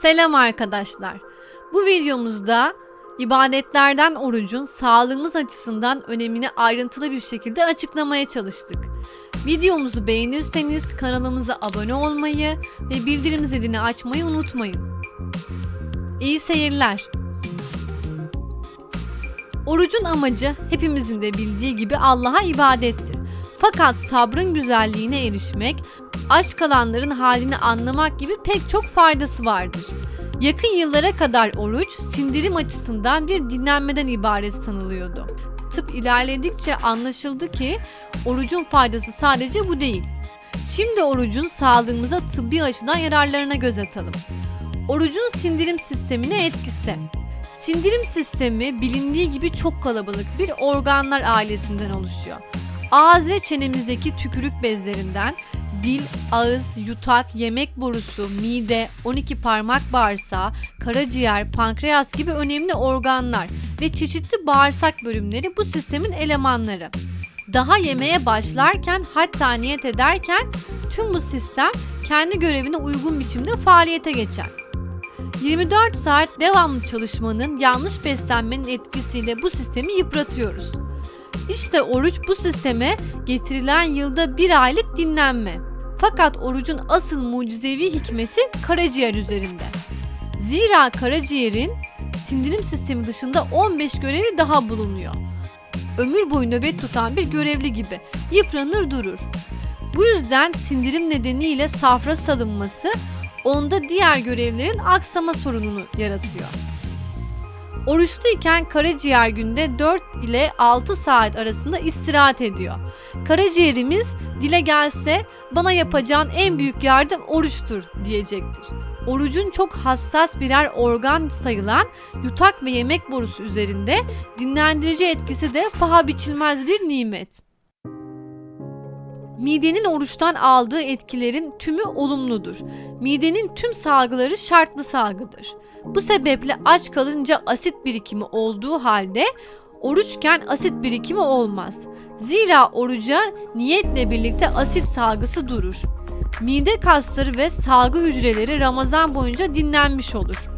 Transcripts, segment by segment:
Selam arkadaşlar. Bu videomuzda ibadetlerden orucun sağlığımız açısından önemini ayrıntılı bir şekilde açıklamaya çalıştık. Videomuzu beğenirseniz kanalımıza abone olmayı ve bildirim zilini açmayı unutmayın. İyi seyirler. Orucun amacı hepimizin de bildiği gibi Allah'a ibadettir. Fakat sabrın güzelliğine erişmek, aç kalanların halini anlamak gibi pek çok faydası vardır. Yakın yıllara kadar oruç sindirim açısından bir dinlenmeden ibaret sanılıyordu. Tıp ilerledikçe anlaşıldı ki orucun faydası sadece bu değil. Şimdi orucun sağlığımıza tıbbi açıdan yararlarına göz atalım. Orucun sindirim sistemine etkisi. Sindirim sistemi bilindiği gibi çok kalabalık bir organlar ailesinden oluşuyor. Ağız ve çenemizdeki tükürük bezlerinden dil, ağız, yutak, yemek borusu, mide, 12 parmak bağırsağı, karaciğer, pankreas gibi önemli organlar ve çeşitli bağırsak bölümleri bu sistemin elemanları. Daha yemeğe başlarken hatta niyet ederken tüm bu sistem kendi görevine uygun biçimde faaliyete geçer. 24 saat devamlı çalışmanın yanlış beslenmenin etkisiyle bu sistemi yıpratıyoruz. İşte oruç bu sisteme getirilen yılda bir aylık dinlenme. Fakat orucun asıl mucizevi hikmeti karaciğer üzerinde. Zira karaciğerin sindirim sistemi dışında 15 görevi daha bulunuyor. Ömür boyu nöbet tutan bir görevli gibi yıpranır durur. Bu yüzden sindirim nedeniyle safra salınması onda diğer görevlerin aksama sorununu yaratıyor. Oruçluyken karaciğer günde 4 ile 6 saat arasında istirahat ediyor. Karaciğerimiz dile gelse bana yapacağın en büyük yardım oruçtur diyecektir. Orucun çok hassas birer organ sayılan yutak ve yemek borusu üzerinde dinlendirici etkisi de paha biçilmez bir nimet. Midenin oruçtan aldığı etkilerin tümü olumludur. Midenin tüm salgıları şartlı salgıdır. Bu sebeple aç kalınca asit birikimi olduğu halde oruçken asit birikimi olmaz. Zira oruca niyetle birlikte asit salgısı durur. Mide kasları ve salgı hücreleri Ramazan boyunca dinlenmiş olur.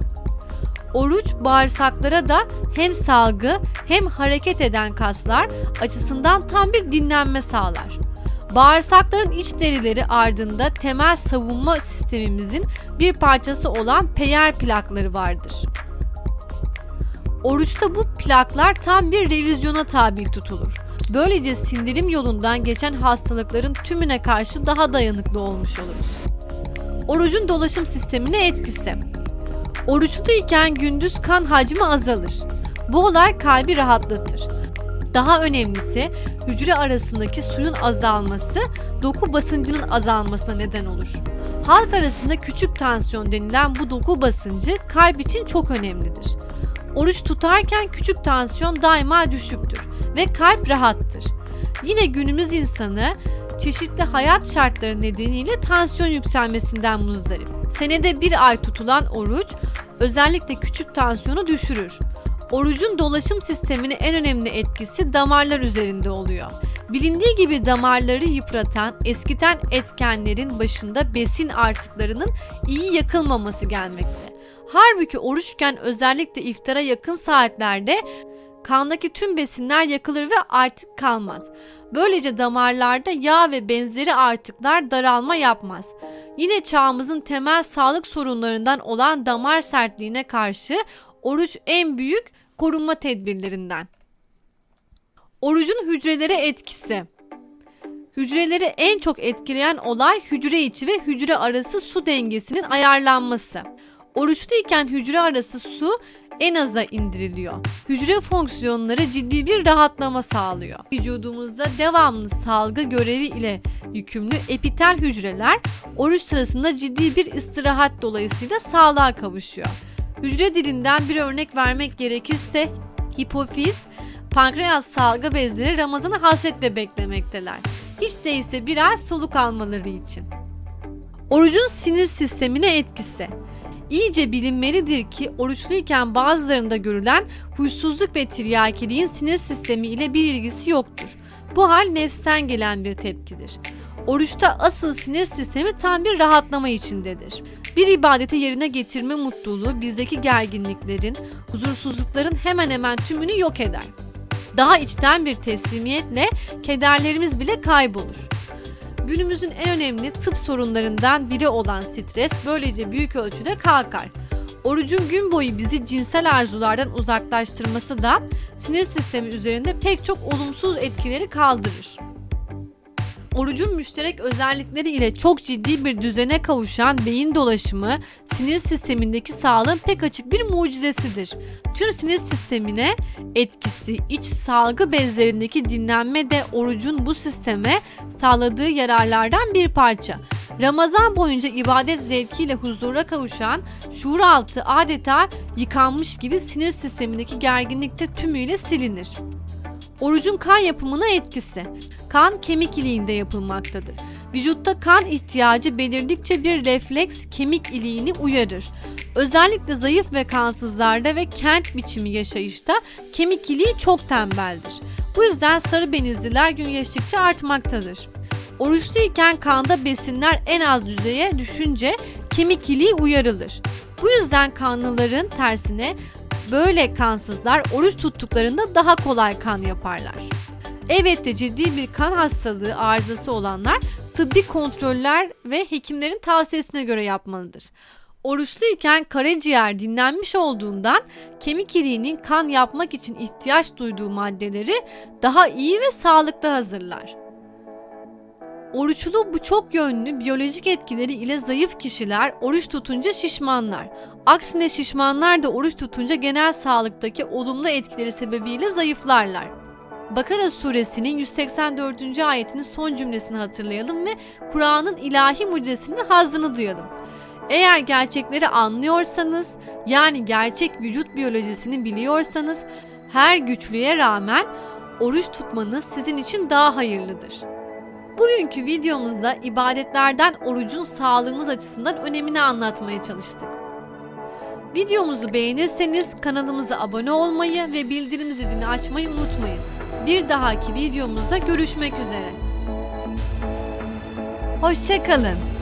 Oruç bağırsaklara da hem salgı hem hareket eden kaslar açısından tam bir dinlenme sağlar. Bağırsakların iç derileri ardında temel savunma sistemimizin bir parçası olan peyer plakları vardır. Oruçta bu plaklar tam bir revizyona tabi tutulur. Böylece sindirim yolundan geçen hastalıkların tümüne karşı daha dayanıklı olmuş oluruz. Orucun dolaşım sistemine etkisi. Oruçluyken gündüz kan hacmi azalır. Bu olay kalbi rahatlatır. Daha önemlisi hücre arasındaki suyun azalması doku basıncının azalmasına neden olur. Halk arasında küçük tansiyon denilen bu doku basıncı kalp için çok önemlidir. Oruç tutarken küçük tansiyon daima düşüktür ve kalp rahattır. Yine günümüz insanı çeşitli hayat şartları nedeniyle tansiyon yükselmesinden muzdarip. Senede bir ay tutulan oruç özellikle küçük tansiyonu düşürür. Orucun dolaşım sistemine en önemli etkisi damarlar üzerinde oluyor. Bilindiği gibi damarları yıpratan, eskiten etkenlerin başında besin artıklarının iyi yakılmaması gelmekte. Halbuki oruçken özellikle iftara yakın saatlerde kandaki tüm besinler yakılır ve artık kalmaz. Böylece damarlarda yağ ve benzeri artıklar daralma yapmaz. Yine çağımızın temel sağlık sorunlarından olan damar sertliğine karşı oruç en büyük korunma tedbirlerinden. Orucun hücrelere etkisi. Hücreleri en çok etkileyen olay hücre içi ve hücre arası su dengesinin ayarlanması. Oruçluyken hücre arası su en aza indiriliyor. Hücre fonksiyonları ciddi bir rahatlama sağlıyor. Vücudumuzda devamlı salgı görevi ile yükümlü epitel hücreler oruç sırasında ciddi bir istirahat dolayısıyla sağlığa kavuşuyor. Hücre dilinden bir örnek vermek gerekirse hipofiz, pankreas salgı bezleri Ramazan'ı hasretle beklemekteler. Hiç değilse birer soluk almaları için. Orucun sinir sistemine etkisi. İyice bilinmelidir ki oruçluyken bazılarında görülen huysuzluk ve tiryakiliğin sinir sistemi ile bir ilgisi yoktur. Bu hal nefsten gelen bir tepkidir. Oruçta asıl sinir sistemi tam bir rahatlama içindedir. Bir ibadeti yerine getirme mutluluğu bizdeki gerginliklerin, huzursuzlukların hemen hemen tümünü yok eder. Daha içten bir teslimiyetle kederlerimiz bile kaybolur. Günümüzün en önemli tıp sorunlarından biri olan stres böylece büyük ölçüde kalkar. Orucun gün boyu bizi cinsel arzulardan uzaklaştırması da sinir sistemi üzerinde pek çok olumsuz etkileri kaldırır. Orucun müşterek özellikleri ile çok ciddi bir düzene kavuşan beyin dolaşımı sinir sistemindeki sağlığın pek açık bir mucizesidir. Tüm sinir sistemine etkisi iç salgı bezlerindeki dinlenme de orucun bu sisteme sağladığı yararlardan bir parça. Ramazan boyunca ibadet zevkiyle huzura kavuşan şuur altı adeta yıkanmış gibi sinir sistemindeki gerginlik de tümüyle silinir. Orucun kan yapımına etkisi. Kan kemik iliğinde yapılmaktadır. Vücutta kan ihtiyacı belirdikçe bir refleks kemik iliğini uyarır. Özellikle zayıf ve kansızlarda ve kent biçimi yaşayışta kemik iliği çok tembeldir. Bu yüzden sarı benizliler gün geçtikçe artmaktadır. Oruçluyken kanda besinler en az düzeye düşünce kemik iliği uyarılır. Bu yüzden kanlıların tersine böyle kansızlar oruç tuttuklarında daha kolay kan yaparlar. Evet de ciddi bir kan hastalığı arızası olanlar tıbbi kontroller ve hekimlerin tavsiyesine göre yapmalıdır. Oruçluyken karaciğer dinlenmiş olduğundan kemik iliğinin kan yapmak için ihtiyaç duyduğu maddeleri daha iyi ve sağlıklı hazırlar. Oruçlu bu çok yönlü biyolojik etkileri ile zayıf kişiler oruç tutunca şişmanlar. Aksine şişmanlar da oruç tutunca genel sağlıktaki olumlu etkileri sebebiyle zayıflarlar. Bakara suresinin 184. ayetinin son cümlesini hatırlayalım ve Kur'an'ın ilahi mucizesinin hazzını duyalım. Eğer gerçekleri anlıyorsanız, yani gerçek vücut biyolojisini biliyorsanız, her güçlüğe rağmen oruç tutmanız sizin için daha hayırlıdır. Bugünkü videomuzda ibadetlerden orucun sağlığımız açısından önemini anlatmaya çalıştık. Videomuzu beğenirseniz kanalımıza abone olmayı ve bildirim zilini açmayı unutmayın. Bir dahaki videomuzda görüşmek üzere. Hoşçakalın.